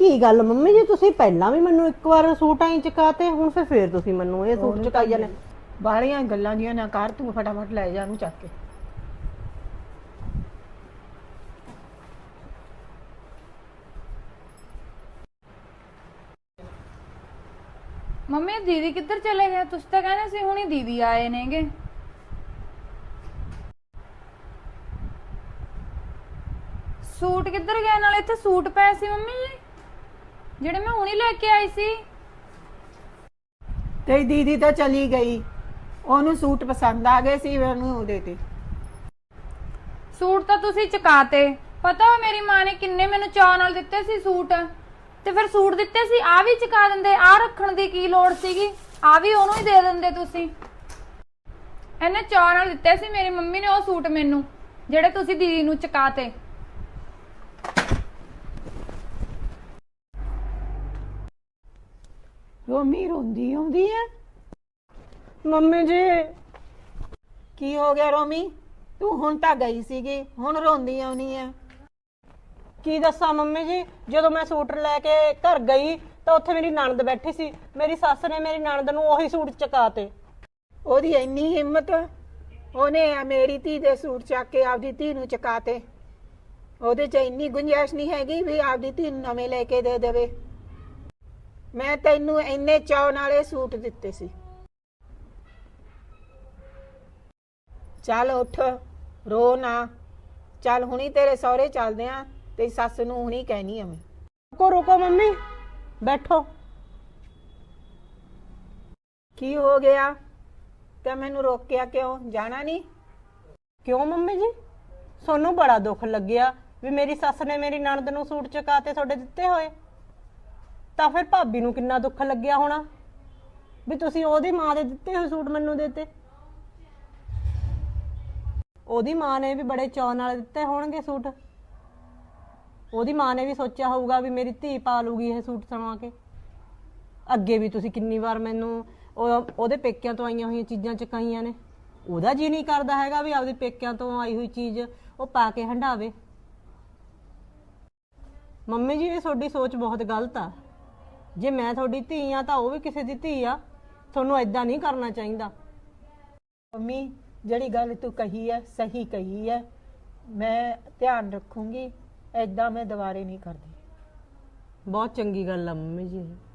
ਕੀ ਗੱਲ ਮੰਮੀ ਜੀ ਤੁਸੀਂ ਪਹਿਲਾਂ ਵੀ ਮੈਨੂੰ ਇੱਕ ਵਾਰ ਸੂਟ ਆਈ ਚਕਾਤੇ ਹੁਣ ਫਿਰ ਫੇਰ ਤੁਸੀਂ ਮੈਨੂੰ ਇਹ ਸੂਟ ਚਕਾਈ ਜਾਂਦੇ। ਬਾਹਲੀਆਂ ਗੱਲਾਂ ਦੀਆਂ ਨਾ ਕਰ ਤੂੰ ਫਟਾਫਟ ਲੈ ਜਾ ਉਹਨੂੰ ਚੱਕ ਕੇ। ਮੰਮੀ ਦੀਦੀ ਕਿੱਧਰ ਚਲੇ ਗਏ? ਤੁਸੀਂ ਤਾਂ ਕਹਿੰਦੇ ਸੀ ਹੁਣੀ ਦੀਦੀ ਆਏ ਨੇਗੇ। ਸੂਟ ਕਿੱਧਰ ਗਏ? ਨਾਲੇ ਇੱਥੇ ਸੂਟ ਪਏ ਸੀ ਮੰਮੀ ਜੀ। ਜਿਹੜੇ ਮੈਂ ਹੁਣੀ ਲੈ ਕੇ ਆਈ ਸੀ। ਤੇਰੀ ਦੀਦੀ ਤਾਂ ਚਲੀ ਗਈ। ਉਹਨੂੰ ਸੂਟ ਪਸੰਦ ਆ ਗਏ ਸੀ ਉਹਨੂੰ ਉਹਦੇ ਤੇ। ਸੂਟ ਤਾਂ ਤੁਸੀਂ ਚਕਾਤੇ। ਪਤਾ ਵਾ ਮੇਰੀ ਮਾਂ ਨੇ ਕਿੰਨੇ ਮੈਨੂੰ ਚਾਅ ਨਾਲ ਦਿੱਤੇ ਸੀ ਸੂਟ। ਤੇ ਫਿਰ ਸੂਟ ਦਿੱਤੇ ਸੀ ਆ ਵੀ ਚਕਾ ਦਿੰਦੇ ਆ ਰੱਖਣ ਦੀ ਕੀ ਲੋੜ ਸੀਗੀ? ਆ ਵੀ ਉਹਨੂੰ ਹੀ ਦੇ ਦਿੰਦੇ ਤੁਸੀਂ। ਇਹਨੇ ਚਾਅ ਨਾਲ ਦਿੱਤੇ ਸੀ ਮੇਰੀ ਮੰਮੀ ਨੇ ਉਹ ਸੂਟ ਮੈਨੂੰ ਜਿਹੜੇ ਤੁਸੀਂ ਦੀਦੀ ਨੂੰ ਚਕਾਤੇ। ਰੋਮੀ ਰੋਂਦੀ ਆਉਂਦੀ ਹੈ। ਮੰਮੀ ਜੀ। ਕੀ ਹੋ ਗਿਆ ਰੋਮੀ? ਤੂੰ ਹੁਣ ਤਾਂ ਗਈ ਸੀਗੀ ਹੁਣ ਰੋਂਦੀ ਆਉਣੀ ਹੈ। ਕੀ ਦੱਸਾਂ ਮੰਮੀ ਜੀ ਜਦੋਂ ਮੈਂ ਸੂਟ ਲੈ ਕੇ ਘਰ ਗਈ ਤਾਂ ਉੱਥੇ ਮੇਰੀ ਨਣਦ ਬੈਠੀ ਸੀ। ਮੇਰੀ ਸੱਸ ਨੇ ਮੇਰੀ ਨਣਦ ਨੂੰ ਉਹੀ ਸੂਟ ਚਕਾਤੇ। ਉਹਦੀ ਇੰਨੀ ਹਿੰਮਤ? ਉਹਨੇ ਆ ਮੇਰੀ ਧੀ ਦੇ ਸੂਟ ਚੱਕ ਕੇ ਆਪਦੀ ਧੀ ਨੂੰ ਚਕਾਤੇ। ਉਹਦੇ 'ਚ ਇੰਨੀ ਗੁੰਜਾਇਸ਼ ਨਹੀਂ ਹੈਗੀ ਵੀ ਆਪਦੀ ਧੀ ਨੂੰ ਨਵੇਂ ਲੈ ਕੇ ਦੇ ਦੇਵੇ। ਮੈਂ ਤੈਨੂੰ ਇੰਨੇ ਚਾਅ ਨਾਲ ਇਹ ਸੂਟ ਦਿੱਤੇ ਸੀ। ਚੱਲ ਉੱਠ ਰੋ ਨਾ। ਚੱਲ ਹੁਣੀ ਤੇਰੇ ਸਹੁਰੇ ਚੱਲਦੇ ਆ ਤੇਰੀ ਸੱਸ ਨੂੰ ਹੁਣੀ ਕਹਿਣੀ ਆ ਮੈਂ। ਰੁਕੋ ਰੁਕੋ ਮੰਮੀ ਬੈਠੋ। ਕੀ ਹੋ ਗਿਆ? ਤੇ ਮੈਨੂੰ ਰੋਕਿਆ ਕਿਉਂ? ਜਾਣਾ ਨਹੀਂ ਕਿਉਂ ਮੰਮੀ ਜੀ? ਸੋਨੂੰ ਬੜਾ ਦੁੱਖ ਲੱਗਿਆ ਵੀ ਮੇਰੀ ਸੱਸ ਨੇ ਮੇਰੀ ਨਣਦ ਨੂੰ ਸੂਟ ਚਕਾਤੇ ਤੁਹਾਡੇ ਦਿੱਤੇ ਹੋਏ। ਤਾਂ ਫਿਰ ਭਾਬੀ ਨੂੰ ਕਿੰਨਾ ਦੁੱਖ ਲੱਗਿਆ ਹੋਣਾ? ਵੀ ਤੁਸੀਂ ਉਹਦੀ ਮਾਂ ਦੇ ਦਿੱਤੇ ਹੋਏ ਸੂਟ ਮੈਨੂੰ ਦਿੱਤੇ ਉਹਦੀ ਮਾਂ ਨੇ ਵੀ ਬੜੇ ਚਾਅ ਨਾਲ ਦਿੱਤੇ ਹੋਣਗੇ ਸੂਟ। ਉਹਦੀ ਮਾਂ ਨੇ ਵੀ ਸੋਚਿਆ ਹੋਊਗਾ ਵੀ ਮੇਰੀ ਧੀ ਪਾ ਲੂਗੀ ਇਹ ਸੂਟ ਸਵਾ ਕੇ। ਅੱਗੇ ਵੀ ਤੁਸੀਂ ਕਿੰਨੀ ਵਾਰ ਮੈਨੂੰ ਉਹ- ਉਹਦੇ ਪੇਕਿਆਂ ਤੋਂ ਆਈਆਂ ਹੋਈਆਂ ਚੀਜ਼ਾਂ ਚਕਾਈਆਂ ਨੇ। ਉਹਦਾ ਜੀ ਨਹੀਂ ਕਰਦਾ ਹੈਗਾ ਵੀ ਆਪਦੇ ਪੇਕਿਆਂ ਤੋਂ ਆਈ ਹੋਈ ਚੀਜ਼ ਉਹ ਪਾ ਕੇ ਹੰਡਾਵੇ। ਮੰਮੀ ਜੀ, ਇਹ ਤੁਹਾਡੀ ਸੋਚ ਬਹੁਤ ਗਲਤ ਆ। ਜੇ ਮੈਂ ਤੁਹਾਡੀ ਧੀ ਆ ਤਾਂ ਉਹ ਵੀ ਕਿਸੇ ਦੀ ਧੀ ਆ। ਤੁਹਾਨੂੰ ਐਦਾਂ ਨਹੀਂ ਕਰਨਾ ਚਾਹੀਦਾ। ਮੰਮੀ ਜਿਹੜੀ ਗੱਲ ਤੂੰ ਕਹੀ ਹੈ ਸਹੀ ਕਹੀ ਹੈ ਮੈਂ ਧਿਆਨ ਰੱਖੂੰਗੀ ਐਦਾਂ ਮੈਂ ਦੁਬਾਰੇ ਨਹੀਂ ਕਰਦੀ। ਬਹੁਤ ਚੰਗੀ ਗੱਲ ਆ ਮੰਮੀ ਜੀ। ਇਹ